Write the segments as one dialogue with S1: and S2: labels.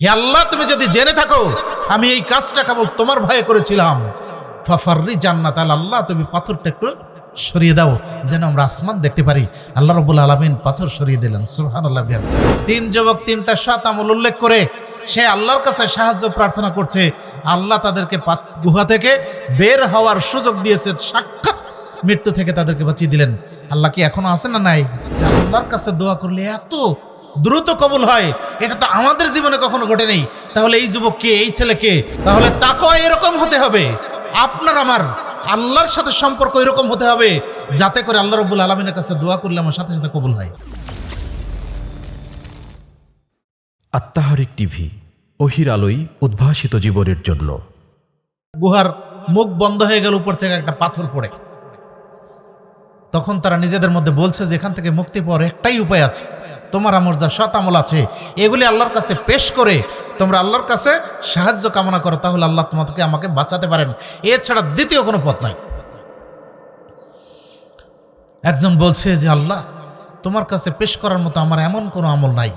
S1: হে আল্লাহ, তুমি যদি জেনে থাকো, আমি এই কাজটা কেবল তোমার ভয়ে করেছিলাম। ফাফাররি জান্নাত আল আল্লাহ তুমি পাথরটা একটু সরিয়ে দাও, যেন আমরা আসমান দেখতে পারি। আল্লাহ রবুল আলমিন পাথর সরিয়ে দিলেন সুহান আল্লাহ তিন যুবক, তিনটা সাত আমল উল্লেখ করে সে আল্লাহর কাছে সাহায্য প্রার্থনা করছে। আল্লাহ তাদেরকে গুহা থেকে বের হওয়ার সুযোগ দিয়েছে, সাক্ষাৎ মৃত্যু থেকে তাদেরকে বাঁচিয়ে দিলেন। আল্লাহ কি এখনও আছে না নাই? যে আল্লাহর কাছে দোয়া করলে এত দ্রুত কবুল হয় এটা তো আমাদের জীবনে কখনো ঘটে নেই তাহলে এই যুবক কে এই ছেলে কে? তাহলে তাকেও এরকম হতে হবে। আপনার আমার আল্লাহর সাথে সম্পর্ক এরকম হতে হবে যাতে করে আল্লাহ রবুল আলমিনের কাছে দোয়া করলে আমার সাথে সাথে কবুল হয়।
S2: আত্মাহারিক টিভি অহির আলোই উদ্ভাসিত জীবনের জন্য।
S1: গুহার মুখ বন্ধ হয়ে গেল উপর থেকে একটা পাথর পড়ে। তখন তারা নিজেদের মধ্যে বলছে যে এখান থেকে মুক্তি পাওয়ার একটাই উপায় আছে। তোমার আমর যা সৎ আমল আছে, এগুলি আল্লাহর কাছে পেশ করে তোমরা আল্লাহর কাছে সাহায্য কামনা করো, তাহলে আল্লাহ তোমাকে আমাকে বাঁচাতে পারেন। এছাড়া দ্বিতীয় কোনো পথ নাই। একজন বলছে যে, আল্লাহ, তোমার কাছে পেশ করার মতো আমার এমন কোনো আমল নাই।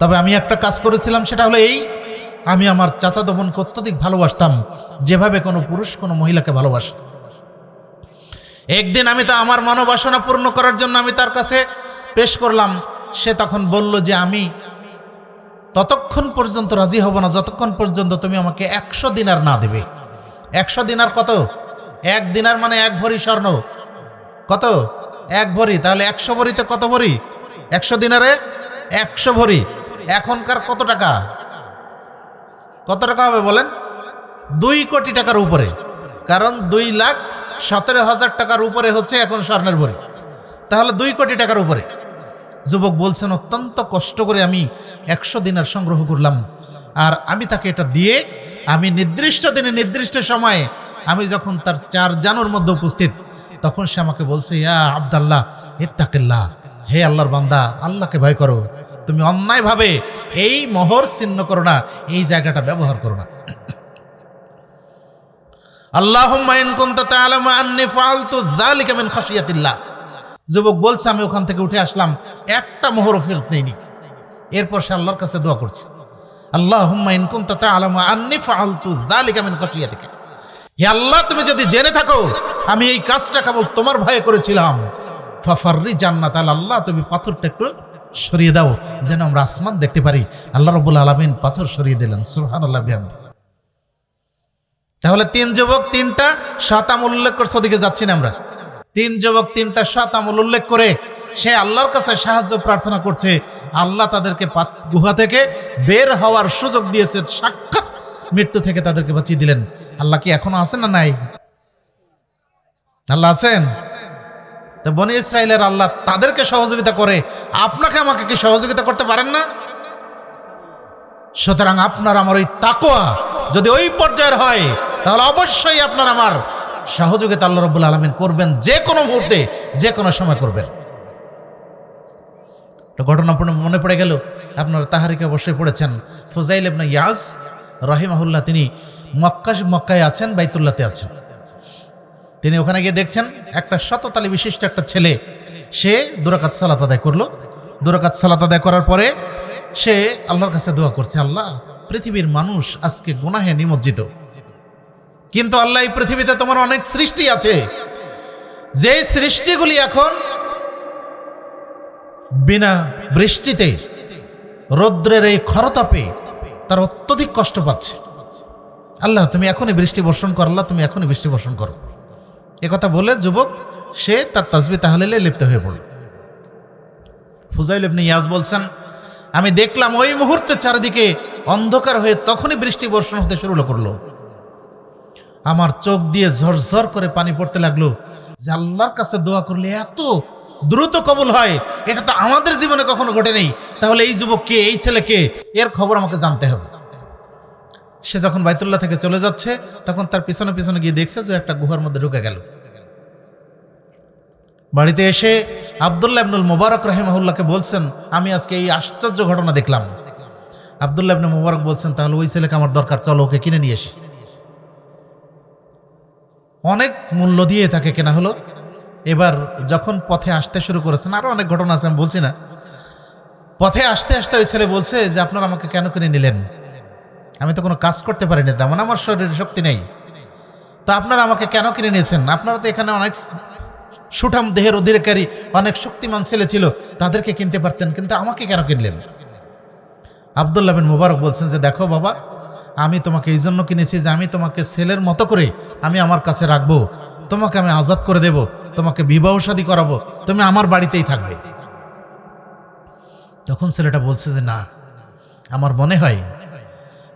S1: তবে আমি একটা কাজ করেছিলাম, সেটা হলো এই, আমি আমার চাচাতো বোনকে অত্যধিক ভালোবাসতাম, যেভাবে কোনো পুরুষ কোনো মহিলাকে ভালোবাসে। একদিন আমি তা, আমার মনোবাসনা পূর্ণ করার জন্য আমি তার কাছে পেশ করলাম। সে তখন বলল যে আমি ততক্ষণ পর্যন্ত রাজি হব না, যতক্ষণ পর্যন্ত তুমি আমাকে একশো দিনার না দেবে। একশো দিনার কত? এক দিনার মানে এক ভরি স্বর্ণ। কত? এক ভরি। তাহলে একশো ভরিতে কত ভরি? একশো দিনারে একশো ভরি। এখনকার কত টাকা? কত টাকা হবে বলেন? দুই কোটি টাকার উপরে। কারণ দুই লাখ সতেরো হাজার টাকার উপরে হচ্ছে এখন স্বর্ণের ভরি। তাহলে দুই কোটি টাকার উপরে। যুবক বলছেন, অত্যন্ত কষ্ট করে আমি একশো দিনের সংগ্রহ করলাম। আর আমি তাকে এটা দিয়ে, আমি নির্দিষ্ট দিনে, নির্দিষ্ট সময়ে, আমি যখন তার চার জানুর মধ্যে উপস্থিত, তখন সে আমাকে বলছে, ইয়া আবদাল্লাহ, ইত্তাকিল্লাহ, হে আল্লাহর বান্দা, আল্লাহকে ভয় করো। তুমি অন্যায়ভাবে এই মোহর ছিন্ন করো না, এই জায়গাটা ব্যবহার করো না। তা'লামু আন্নী খাশিয়াতিল্লাহ। যুবক বলছে, আমি ওখান থেকে উঠে আসলাম, একটা মোহরও ফেরত নেইনি। এরপর সে আল্লাহর কাছে দোয়া করছে, আল্লাহুম্মা ইন কুনতা তা'লামু আন্নী ফাআলতু যালিকা মিন খাশিয়াতিকা। হে আল্লাহ, তুমি যদি জেনে থাকো, আমি এই কাজটা কেবল তোমার ভয়ে করেছিলাম। ফাফাররি জান্নাত আল আল্লাহ, তুমি পাথরটা একটু সরিয়ে দাও, যেন আমরা আসমান দেখতে পারি। আল্লাহ রবুল আলমিন পাথর সরিয়ে দিলেন, সুবহানাল্লাহ বিহামদি। তাহলে তিন যুবক, তিনটা আমল উল্লেখ করছে, ওদিকে যাচ্ছি না আমরা। তিন যুবক, তিনটা সাত আমল উল্লেখ করে সে আল্লাহর কাছে সাহায্য প্রার্থনা করছে। আল্লাহ তাদেরকে গুহা থেকে বের হওয়ার সুযোগ দিয়েছে, সাক্ষাৎ মৃত্যু থেকে তাদেরকে বাঁচিয়ে দিলেন। আল্লাহ কি এখনও আছেন না নাই? আল্লাহ আছেন? তো বনি ইসরায়েলের আল্লাহ তাদেরকে সহযোগিতা করে, আপনাকে আমাকে কি সহযোগিতা করতে পারেন না? সুতরাং আপনার আমার ওই তাকোয়া যদি ওই পর্যায়ের হয়, তাহলে অবশ্যই আপনার আমার সহযোগিতা আল্লাহ রব্বুল আলমিন করবেন যে কোনো মুহূর্তে, যে কোনো সময় করবেন। ঘটনা মনে পড়ে গেল, আপনারা তাহারিকে অবশ্যই পড়েছেন। ফুজাইল ইবনে ইয়াজ রহিমাহুল্লাহ, তিনি মক্কা মক্কায় আছেন, বাইতুল্লাতে আছেন। তিনি ওখানে গিয়ে দেখছেন, একটা শততালি বিশিষ্ট একটা ছেলে, সে দুরাকাত সালাত আদায় করল। দুরাকাত সালাত আদায় করার পরে সে আল্লাহর কাছে দোয়া করছে, আল্লাহ, পৃথিবীর মানুষ আজকে গুনাহে নিমজ্জিত। কিন্তু আল্লাহ এই পৃথিবীতে তোমার অনেক সৃষ্টি আছে। যে সৃষ্টিগুলি এখন বিনা বৃষ্টিতে রৌদ্রের এই খরতাপে তার অত্যধিক কষ্ট পাচ্ছে। আল্লাহ, তুমি এখনই বৃষ্টি বর্ষণ করো, আল্লাহ, তুমি এখনই বৃষ্টি বর্ষণ করো। কথা বলে যুবক, সে তার তাজবি তাহলে লিপ্ত হয়ে পড়ল। ফুজাইল ইবনে ইয়াজ বলছেন, আমি দেখলাম ওই মুহূর্তে চারিদিকে অন্ধকার হয়ে তখনই বৃষ্টি বর্ষণ হতে শুরু করল। আমার চোখ দিয়ে ঝরঝর করে পানি পড়তে লাগল। যে আল্লাহর কাছে দোয়া করলে এত দ্রুত কবুল হয়, এটা তো আমাদের জীবনে কখনো ঘটে নেই। তাহলে এই যুবক কে, এই ছেলে কে? এর খবর আমাকে জানতে হবে। সে যখন বাইতুল্লাহ থেকে চলে যাচ্ছে, তখন তার পিছনে পিছনে গিয়ে দেখছে যে একটা গুহার মধ্যে ঢুকে গেল। বাড়িতে এসে আবদুল্লাহ ইবনুল মুবারক রাহিমাহুল্লাহকে বলছেন, আমি আজকে এই আশ্চর্য ঘটনা দেখলাম। আবদুল্লাহ ইবনুল মুবারক বলছেন, তাহলে ওই ছেলেকে আমার দরকার, চলো ওকে কিনে নিয়ে এসি অনেক মূল্য দিয়ে তাকে কেনা হলো। এবার যখন পথে আসতে শুরু করেছেন আরও অনেক ঘটনা আছে, আমি বলছি না। পথে আসতে আসতে ওই ছেলে বলছে যে, আপনারা আমাকে কেন কিনে নিলেন? আমি তো কোনো কাজ করতে পারিনি, তেমন আমার শরীরে শক্তি নেই। তো আপনারা আমাকে কেন কিনে নিয়েছেন? আপনারা তো এখানে অনেক সুঠাম দেহের অধিকারী, অনেক শক্তিমান ছেলে ছিল, তাদেরকে কিনতে পারতেন, কিন্তু আমাকে কেন কিনলেন? আবদুল্লাহ বিন মুবারক বলছেন যে, দেখো বাবা আমি তোমাকে এই জন্য কিনেছি যে আমি তোমাকে ছেলের মতো করে আমি আমার কাছে রাখব। তোমাকে আমি আজাদ করে দেব, তোমাকে বিবাহ শাদী করাবো, তুমি আমার বাড়িতেই থাকবে। তখন ছেলেটা বলছে যে, না, আমার মনে হয়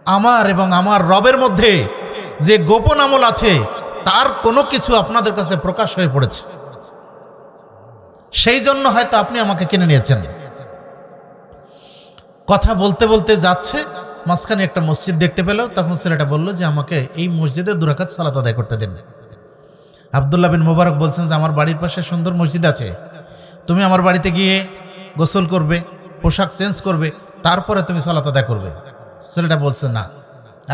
S1: আমার এবং আমার রবের মধ্যে যে গোপন আমল আছে, তার কোনো কিছু আপনাদের কাছে প্রকাশ হয়ে পড়েছে। সেই জন্য হয়তো আপনি আমাকে কিনে নিয়েছেন। কথা বলতে বলতে যাচ্ছে মাঝখানে একটা মসজিদ দেখতে পেল, তখন ছেলেটা বলল যে, আমাকে এই মসজিদে দুরাকাত সালাত আদায় করতে দিন। আবদুল্লাহ বিন মোবারক বলছেন যে, আমার বাড়ির পাশে সুন্দর মসজিদ আছে। তুমি আমার বাড়িতে গিয়ে গোসল করবে, পোশাক চেঞ্জ করবে, তারপরে তুমি সালাত আদায় করবে। ছেলেটা বলছে, না,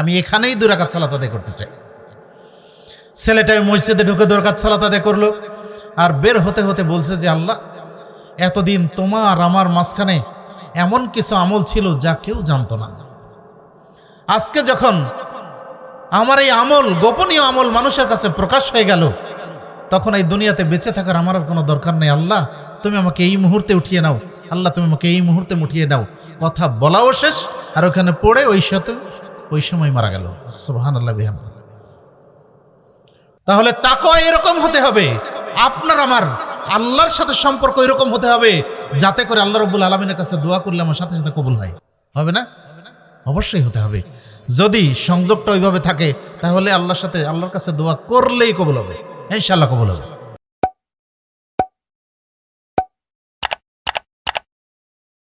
S1: আমি এখানেই দুরাকাত সালাত আদায় করতে চাই। ছেলেটা মসজিদে ঢুকে দুরাকাত সালাত আদায় করল আর বের হতে হতে বলছে যে, আল্লাহ, এতদিন তোমার আমার মাঝখানে এমন কিছু আমল ছিল যা কেউ জানতো না। আজকে যখন আমার এই আমল, গোপনীয় আমল মানুষের কাছে প্রকাশ হয়ে গেল, তখন এই দুনিয়াতে বেঁচে থাকার আমার আর কোনো দরকার নেই। আল্লাহ, তুমি আমাকে এই মুহূর্তে উঠিয়ে নাও। আল্লাহ, তুমি আমাকে এই মুহূর্তে উঠিয়ে নাও। কথা বলাও শেষ, আর ওখানে পড়ে ওই সাথে ওই সময় মারা গেল। সুবহান আল্লাহ বিহাম তাহলে তাকওয়া এরকম হতে হবে। আপনার, আমার, আল্লাহর সাথে সম্পর্ক এরকম হতে হবে, যাতে করে আল্লাহ রব্বুল আলমিনের কাছে দোয়া করলে আমার সাথে সাথে কবুল হয়। হবে না? অবশ্যই হতে হবে। যদি সংযোগটা ওইভাবে থাকে, তাহলে আল্লাহর সাথে, আল্লাহর কাছে দোয়া করলেই কবল হবে। ইনশাল্লাহ কবল হবে।